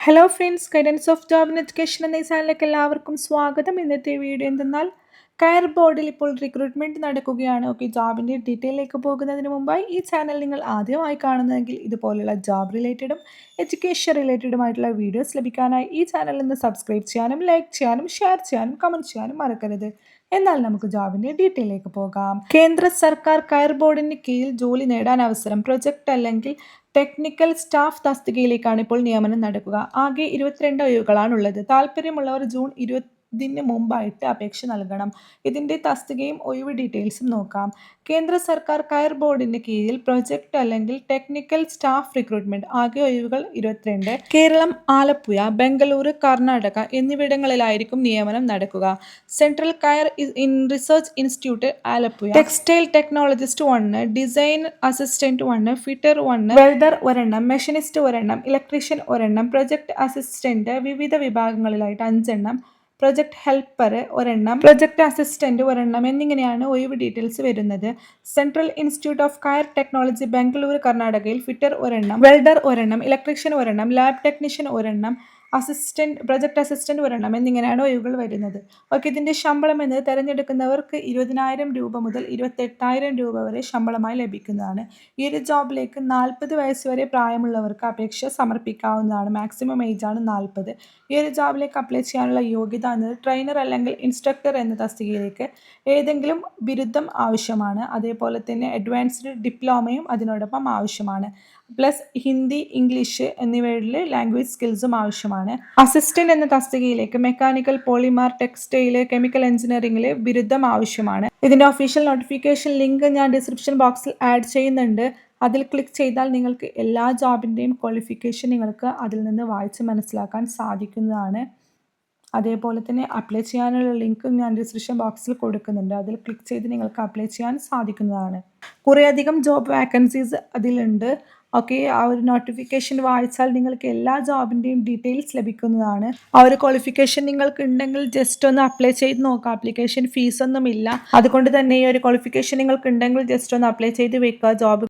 Hello friends guidance of job and education എന്ന ഈ ചാനലിലേക്ക് എല്ലാവർക്കും സ്വാഗതം. ഇന്നത്തെ വീഡിയോ എന്തെന്നാൽ കയർ ബോർഡിൽ ഇപ്പോൾ റിക്രൂട്ട്മെന്റ് നടക്കുകയാണ്. ഓക്കെ ജോബിന്റെ ഡീറ്റെയിലേക്ക് പോകുന്നതിന് മുമ്പായി ഈ ചാനൽ നിങ്ങൾ ആദ്യമായി കാണുന്നതെങ്കിൽ ഇതുപോലുള്ള ജോബ് റിലേറ്റഡും എഡ്യൂക്കേഷൻ റിലേറ്റഡുമായിട്ടുള്ള വീഡിയോസ് ലഭിക്കാനായി ഈ ചാനലിൽ നിന്ന് സബ്സ്ക്രൈബ് ചെയ്യാനും ലൈക്ക് ചെയ്യാനും ഷെയർ ചെയ്യാനും കമന്റ് ചെയ്യാനും മറക്കരുത്. എന്നാൽ നമുക്ക് ജോബിന്റെ ഡീറ്റെയിലേക്ക് പോകാം. കേന്ദ്ര സർക്കാർ കയർ ബോർഡിന് കീഴിൽ ജോലി നേടാൻ അവസരം പ്രൊജക്റ്റ് അല്ലെങ്കിൽ ടെക്നിക്കൽ സ്റ്റാഫ് തസ്തികയിലേക്കാണ് ഇപ്പോൾ നിയമനം നടക്കുക. ആകെ ഇരുപത്തിരണ്ട് ഒഴിവുകളാണുള്ളത്. താല്പര്യമുള്ളവർ ജൂൺ ഇരുപത്തി ഇതിന് മുമ്പായിട്ട് അപേക്ഷ നൽകണം. ഇതിന്റെ തസ്തികയും ഒഴിവ് ഡീറ്റെയിൽസും നോക്കാം. കേന്ദ്ര സർക്കാർ കയർ ബോർഡിന് കീഴിൽ പ്രൊജക്ട് അല്ലെങ്കിൽ ടെക്നിക്കൽ സ്റ്റാഫ് റിക്രൂട്ട്മെന്റ് ആകെ ഒഴിവുകൾ ഇരുപത്തിരണ്ട്. കേരളം ആലപ്പുഴ ബംഗളൂരു കർണാടക എന്നിവിടങ്ങളിലായിരിക്കും നിയമനം നടക്കുക. Central coir in research institute Alappuzha. Textile technologist one design assistant one fitter one welder ഒരെണ്ണം മെഷീനിസ്റ്റ് ഒരെണ്ണം ഇലക്ട്രീഷ്യൻ ഒരെണ്ണം പ്രൊജക്ട് അസിസ്റ്റന്റ് വിവിധ വിഭാഗങ്ങളിലായിട്ട് അഞ്ചെണ്ണം പ്രൊജക്ട് ഹെൽപ്പർ ഒരെണ്ണം പ്രൊജക്ട് അസിസ്റ്റന്റ് ഒരെണ്ണം എന്നിങ്ങനെയാണ് ഒഴിവ് ഡീറ്റെയിൽസ് വരുന്നത്. Central institute of coir technology Bangalore കർണാടകയിൽ ഫിറ്റർ ഒരെണ്ണം വെൽഡർ ഒരെണ്ണം ഇലക്ട്രീഷ്യൻ ഒരെണ്ണം ലാബ് ടെക്നീഷ്യൻ ഒരെണ്ണം അസിസ്റ്റന്റ് പ്രൊജക്ട് അസിസ്റ്റന്റ് വരണം എന്നിങ്ങനെയാണ് ഒഴിവുകൾ വരുന്നത്. ഓക്കെ ഇതിന്റെ ശമ്പളം എന്നത് തിരഞ്ഞെടുക്കുന്നവർക്ക് ഇരുപതിനായിരം രൂപ മുതൽ ഇരുപത്തെട്ടായിരം രൂപ വരെ ശമ്പളമായി ലഭിക്കുന്നതാണ്. ഈ ഒരു ജോബിലേക്ക് നാൽപ്പത് വയസ്സ് വരെ പ്രായമുള്ളവർക്ക് അപേക്ഷ സമർപ്പിക്കാവുന്നതാണ്. മാക്സിമം ഏജ് ആണ് നാൽപ്പത്. ഈ ഒരു ജോബിലേക്ക് അപ്ലൈ ചെയ്യാനുള്ള യോഗ്യത എന്നത് ട്രെയിനർ അല്ലെങ്കിൽ ഇൻസ്ട്രക്ടർ എന്ന തസ്തികയിലേക്ക് ഏതെങ്കിലും ബിരുദം ആവശ്യമാണ്. അതേപോലെ തന്നെ അഡ്വാൻസ്ഡ് ഡിപ്ലോമയും അതിനോടൊപ്പം ആവശ്യമാണ്. പ്ലസ് ഹിന്ദി ഇംഗ്ലീഷ് എന്നിവയുടെ ലാംഗ്വേജ് സ്കിൽസും ആവശ്യമാണ്. അസിസ്റ്റന്റ് എന്ന തസ്തികയിലേക്ക് മെക്കാനിക്കൽ പോളിമാർ ടെക്സ്റ്റൈൽ കെമിക്കൽ എഞ്ചിനീയറിംഗിൽ ബിരുദം ആവശ്യമാണ്. ഇതിന്റെ ഒഫീഷ്യൽ നോട്ടിഫിക്കേഷൻ ലിങ്ക് ഞാൻ ഡിസ്ക്രിപ്ഷൻ ബോക്സിൽ ആഡ് ചെയ്യുന്നുണ്ട്. അതിൽ ക്ലിക്ക് ചെയ്താൽ നിങ്ങൾക്ക് എല്ലാ ജോബിന്റെയും ക്വാളിഫിക്കേഷൻ നിങ്ങൾക്ക് അതിൽ നിന്ന് വായിച്ച് മനസ്സിലാക്കാൻ സാധിക്കുന്നതാണ്. അതേപോലെ തന്നെ അപ്ലൈ ചെയ്യാനുള്ള ലിങ്ക് ഞാൻ ഡിസ്ക്രിപ്ഷൻ ബോക്സിൽ കൊടുക്കുന്നുണ്ട്. അതിൽ ക്ലിക്ക് ചെയ്ത് നിങ്ങൾക്ക് അപ്ലൈ ചെയ്യാൻ സാധിക്കുന്നതാണ്. കുറേയധികം ജോബ് വാക്കൻസീസ് അതിലുണ്ട്. ഓക്കെ ആ ഒരു നോട്ടിഫിക്കേഷൻ വായിച്ചാൽ നിങ്ങൾക്ക് എല്ലാ ജോബിന്റെയും ഡീറ്റെയിൽസ് ലഭിക്കുന്നതാണ്. ആ ഒരു ക്വാളിഫിക്കേഷൻ നിങ്ങൾക്ക് ഉണ്ടെങ്കിൽ ജസ്റ്റ് ഒന്ന് അപ്ലൈ ചെയ്ത് നോക്കാം. ആപ്ലിക്കേഷൻ ഫീസൊന്നുമില്ല അതുകൊണ്ട് തന്നെ ഈ ഒരു ക്വാളിഫിക്കേഷൻ നിങ്ങൾക്ക് ഉണ്ടെങ്കിൽ ജസ്റ്റ് ഒന്ന് അപ്ലൈ ചെയ്ത് വെക്കുക. ജോബ്